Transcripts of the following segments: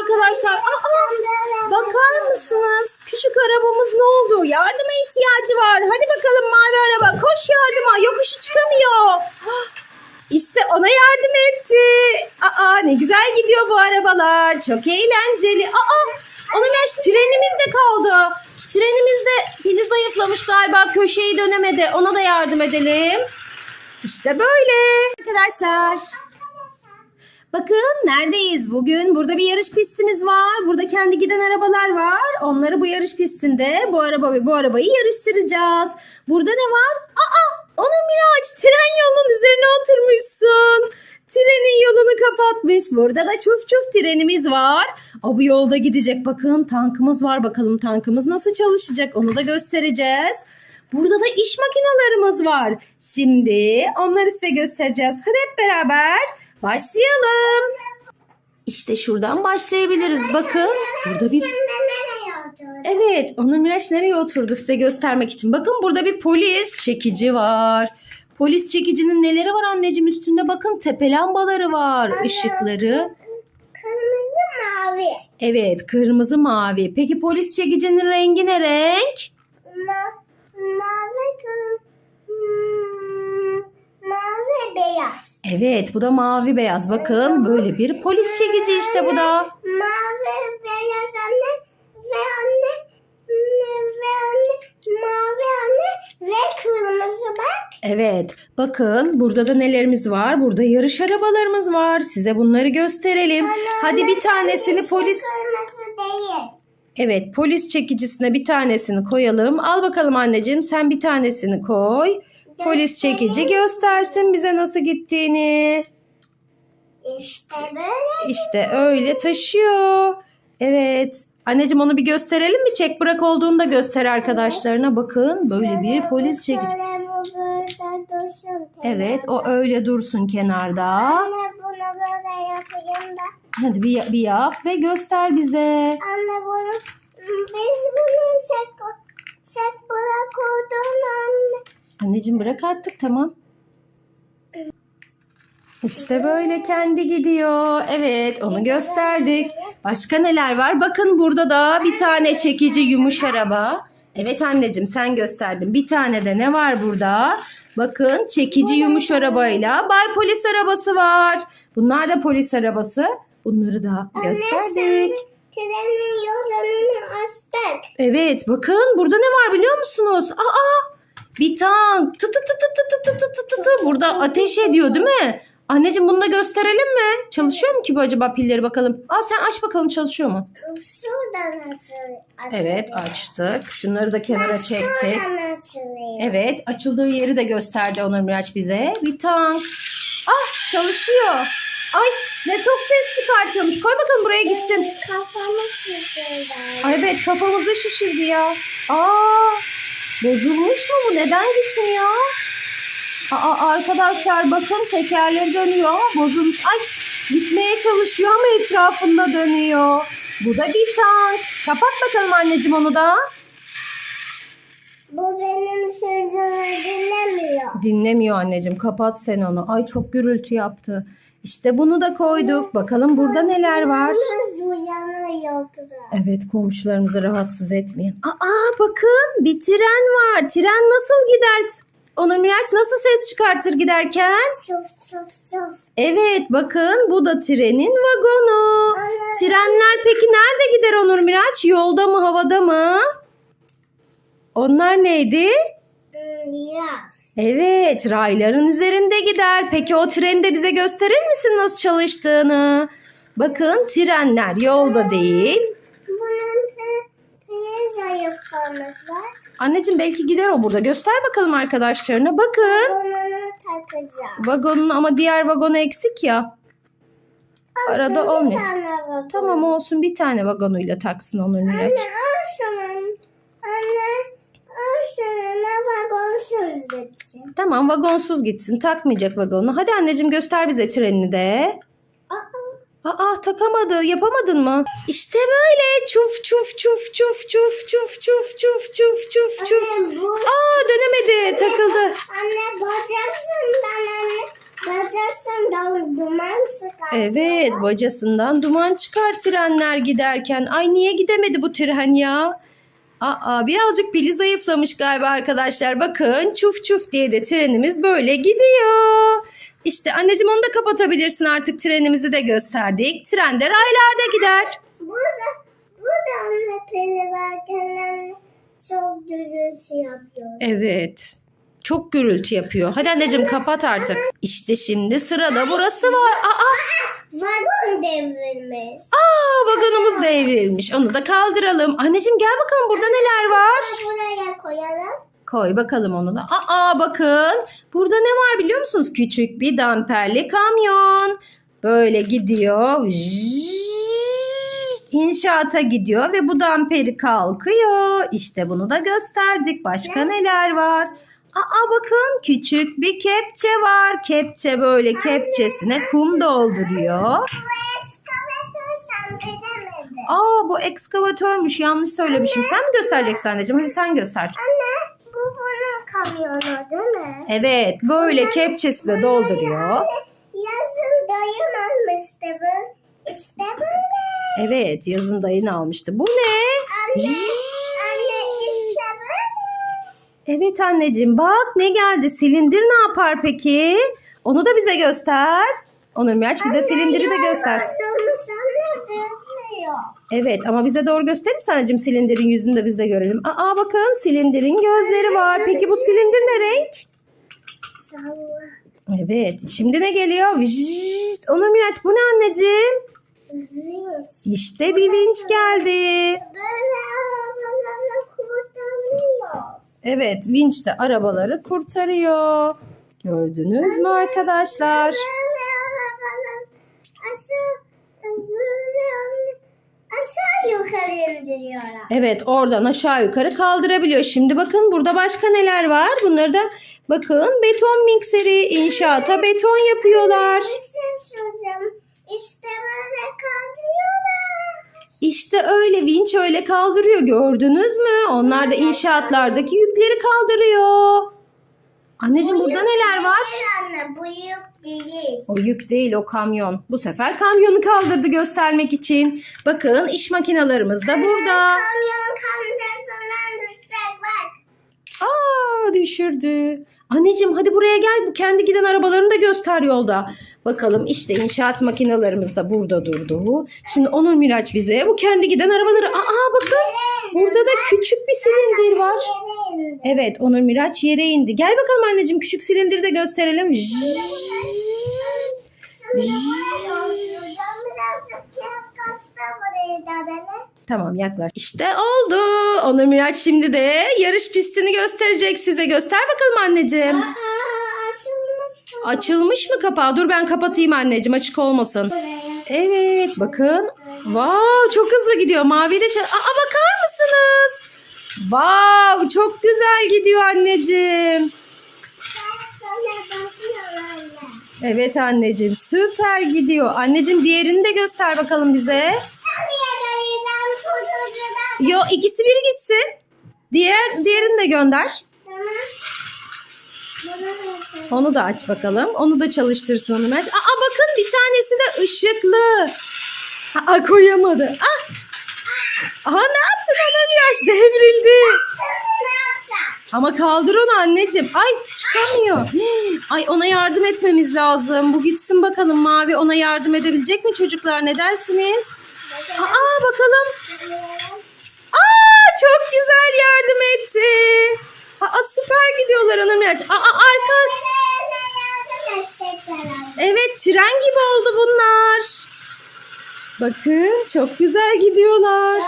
arkadaşlar. Aa, bakar mısınız? Küçük arabamız ne oldu? Yardıma ihtiyacı var. Hadi bakalım mavi araba. Koş yardıma. Yokuşu çıkamıyor. İşte ona yardım etti. Aa ne güzel gidiyor bu arabalar. Çok eğlenceli. Aa onun yaş trenimiz de kaldı. Trenimiz de pili zayıflamış galiba. Köşeyi dönemedi. Ona da yardım edelim. İşte böyle. Arkadaşlar. Bakın neredeyiz bugün? Burada bir yarış pistimiz var. Burada kendi giden arabalar var. Onları bu yarış pistinde bu araba ve bu arabayı yarıştıracağız. Burada ne var? Aa! Onun Miraç tren yolunun üzerine oturmuşsun. Trenin yolunu kapatmış. Burada da çuf çuf trenimiz var. O bu yolda gidecek. Bakın tankımız var. Bakalım tankımız nasıl çalışacak onu da göstereceğiz. Burada da iş makinalarımız var. Şimdi onları size göstereceğiz. Hadi hep beraber başlayalım. İşte şuradan başlayabiliriz. Bakın burada bir... Evet, Onur Miraç nereye oturdu size göstermek için. Bakın burada bir polis çekici var. Polis çekicinin neleri var anneciğim üstünde bakın tepe lambaları var, ışıkları. Kırmızı mavi. Evet, kırmızı mavi. Peki polis çekicinin rengi ne renk? Ma mavi kırmızı. Mavi beyaz. Evet, bu da mavi beyaz. Bakın böyle bir polis çekici işte bu da. Mavi beyaz anne ve anne ne- ve anne mavi anne ve kırmızı bak. Evet, bakın burada da nelerimiz var? Burada yarış arabalarımız var. Size bunları gösterelim. Hadi bir tanesini polis... Kırmızı değil. Evet, polis çekicisine bir tanesini koyalım. Al bakalım anneciğim, sen bir tanesini koy. Polis çekici göstersin bize nasıl gittiğini. İşte böyle. İşte öyle taşıyor. Evet. Anneciğim onu bir gösterelim mi? Çek bırak olduğunu da göster arkadaşlarına. Bakın böyle bir polis çekici. Evet o öyle dursun kenarda. Anne bunu böyle yapayım da. Hadi bir, bir yap ve göster bize. Anne bunu biz bunu çek çek bırak oldun anne. Anneciğim bırak artık tamam. İşte böyle kendi gidiyor. Evet onu gösterdik. Başka neler var? Bakın burada da bir tane çekici yumuş araba. Evet anneciğim sen gösterdin. Bir tane de ne var burada? Bakın çekici yumuş arabayla bay polis arabası var. Bunlar da polis arabası. Bunları da gösterdik. Trenin yolunu açtık. Evet bakın burada ne var biliyor musunuz? Aa bir tank. Tı tı tı tı tı tı tı tı tı tı. Burada ateş ediyor değil mi? Anneciğim bunu da gösterelim mi? Çalışıyor mu ki bu acaba pilleri bakalım? Aa sen aç bakalım çalışıyor mu? Şuradan açılıyor. Evet açtık. Şunları da kenara çektik. Şuradan açılıyor. Evet açıldığı yeri de gösterdi Onur Miraç bize. Bir tank. Ah çalışıyor. Ay ne çok ses çıkartıyormuş. Koy bakalım buraya gitsin. Kafamı şişirdi. Ay evet kafamızı şişirdi ya. Aa bozulmuş mu bu? Neden gitsin ya? Aa arkadaşlar bakın tekerleri dönüyor ama bozulmuş. Ay gitmeye çalışıyor ama etrafında dönüyor. Bu da bir tank. Kapat bakalım anneciğim onu da. Bu benim sözümü dinlemiyor. Dinlemiyor anneciğim. Kapat sen onu. Ay çok gürültü yaptı. İşte bunu da koyduk. Bakalım burada neler var. Evet komşularımızı rahatsız etmeyin. Aa bakın bir tren var. Tren nasıl gider? Onur Miraç nasıl ses çıkartır giderken? Çuf çuf çuf. Evet bakın bu da trenin vagonu. Anne. Trenler peki nerede gider Onur Miraç? Yolda mı havada mı? Onlar neydi? Evet rayların üzerinde gider. Peki o treni de bize gösterir misin nasıl çalıştığını? Bakın trenler yolda değil. Bunun bir zayıflaması var. Anneciğim belki gider o burada. Göster bakalım arkadaşlarına. Bakın. Bunu takacağım. Vagonun ama diğer vagonu eksik ya. Arada Bir olmuyor. tane vagon. Tamam olsun bir tane vagonuyla taksın Onur Miraç. Anne al. Anne şununa vagonsuz gitsin. Tamam vagonsuz gitsin. Takmayacak vagonu. Hadi anneciğim göster bize trenini de. Aa, takamadı. Yapamadın mı? İşte böyle. Çuf çuf çuf çuf çuf çuf çuf çuf çuf çuf çuf. Anne bu. Aa dönemedi. Takıldı. Anne bacasından anne. Bacasından duman çıkar. Evet bacasından duman çıkar trenler giderken. Ay niye gidemedi bu tren ya? Aa birazcık pili zayıflamış galiba arkadaşlar. Bakın çuf çuf diye de trenimiz böyle gidiyor. İşte anneciğim onu da kapatabilirsin artık trenimizi de gösterdik. Tren de raylarda gider. Burada, burada anne peri varken anne çok gürültü yapıyor. Evet. Çok gürültü yapıyor. Hadi anneciğim kapat artık. İşte şimdi sırada burası var. Aa, Vagon devrilmiş. aa vagonumuz devrilmiş. Onu da kaldıralım. Anneciğim gel bakalım burada neler var. Buraya koyalım. Koy bakalım onu da. Aa bakın. Burada ne var biliyor musunuz? Küçük bir damperli kamyon. Böyle gidiyor. İnşaata gidiyor ve bu damperi kalkıyor. İşte bunu da gösterdik. Başka neler var? Aa bakın küçük bir kepçe var. Kepçe böyle kepçesine kum dolduruyor. Aa bu ekskavatörmüş. Yanlış söylemişim. Sen mi göstereceksin anneciğim? Hadi sen göster. Anne bu bunun kamyonu değil mi? Evet böyle kepçesi de dolduruyor. Anne, Yazın dayım almıştı bu. İşte böyle. Evet yazın dayın almıştı. Bu ne? Anne, anne. Evet anneciğim bak ne geldi. Silindir ne yapar peki? Onu da bize göster. Onur Miraç bize silindiri de göster. Evet ama bize doğru gösterir misin anneciğim silindirin yüzünü de biz de görelim. Aa bakın silindirin gözleri var. Peki bu silindir ne renk? Evet şimdi ne geliyor? Vıжжt. Onur Miraç bu ne anneciğim? İşte bir vinç geldi. Böyle. Evet vinç de arabaları kurtarıyor. Gördünüz mü arkadaşlar? Yukarı indiriyorlar. Evet oradan aşağı yukarı kaldırabiliyor. Şimdi bakın burada başka neler var? Bunları da bakın beton mikseri inşaata beton yapıyorlar. Bir şey soracağım. İşte kaldırıyorlar. İşte öyle vinç öyle kaldırıyor gördünüz mü? Onlar da inşaatlardaki yükleri kaldırıyor. Anneciğim burada neler var? Hayır anne bu yük değil. O yük değil o kamyon. Bu sefer kamyonu kaldırdı göstermek için. Bakın iş makinalarımız da burada. Kamyon kamyonundan düşecek bak. Aa düşürdü. Anneciğim hadi buraya gel. Bu kendi giden arabalarını da göster yolda. Bakalım işte inşaat makinalarımız da burada durdu. Şimdi Onur Miraç bize bu kendi giden arabaları. Aa bakın burada da küçük bir silindir var. Evet Onur Miraç yere indi. Gel bakalım anneciğim küçük silindiri de gösterelim. Zzzz. Tamam yaklaş. İşte oldu. Onur Miraç şimdi de yarış pistini gösterecek size. Göster bakalım anneciğim. Aa, açılmış bu. Açılmış mı kapağı? Dur ben kapatayım anneciğim açık olmasın. Evet bakın. Wow çok hızlı gidiyor. Mavi de Aa bakar mısınız? Wow çok güzel gidiyor anneciğim. Evet anneciğim süper gidiyor. Anneciğim diğerini de göster bakalım bize. Yo ikisi bir gitsin. Diğer diğerini de gönder. Onu da aç bakalım. Onu da çalıştırsın onu. Aa bakın bir tanesi de ışıklı. Aa koyamadı. Ah. Aha ne yaptın Onur Yaş devrildi. Ama kaldır onu anneciğim. Ay çıkamıyor. Ay ona yardım etmemiz lazım. Bu gitsin bakalım Mavi ona yardım edebilecek mi çocuklar ne dersiniz? Aa bakalım. Güzel yardım etti. Aa süper gidiyorlar Onur Miraç. Aa arka. Evet tren gibi oldu bunlar. Bakın çok güzel gidiyorlar.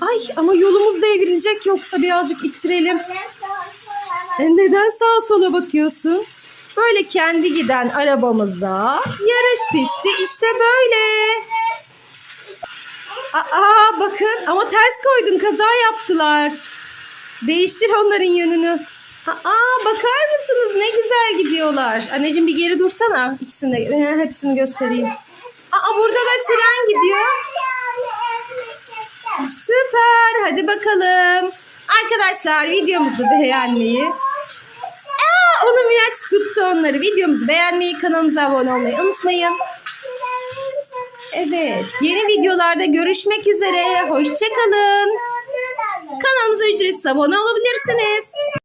Ay ama yolumuz devrilecek yoksa birazcık ittirelim. E, neden sağa sola bakıyorsun? Böyle kendi giden arabamızda yarış pisti işte böyle. Aa bakın ama ters koydun kaza yaptılar. Değiştir onların yönünü. Aa bakar mısınız ne güzel gidiyorlar. Anneciğim bir geri dursana. İkisini de e, hepsini göstereyim. Aa burada da tren gidiyor. Süper. Hadi bakalım. Arkadaşlar videomuzu beğenmeyi. Aa, onu Miraç tuttu onları. Videomuzu beğenmeyi, kanalımıza abone olmayı unutmayın. Evet, yeni videolarda görüşmek üzere. Hoşçakalın. Kanalımıza ücretsiz abone olabilirsiniz.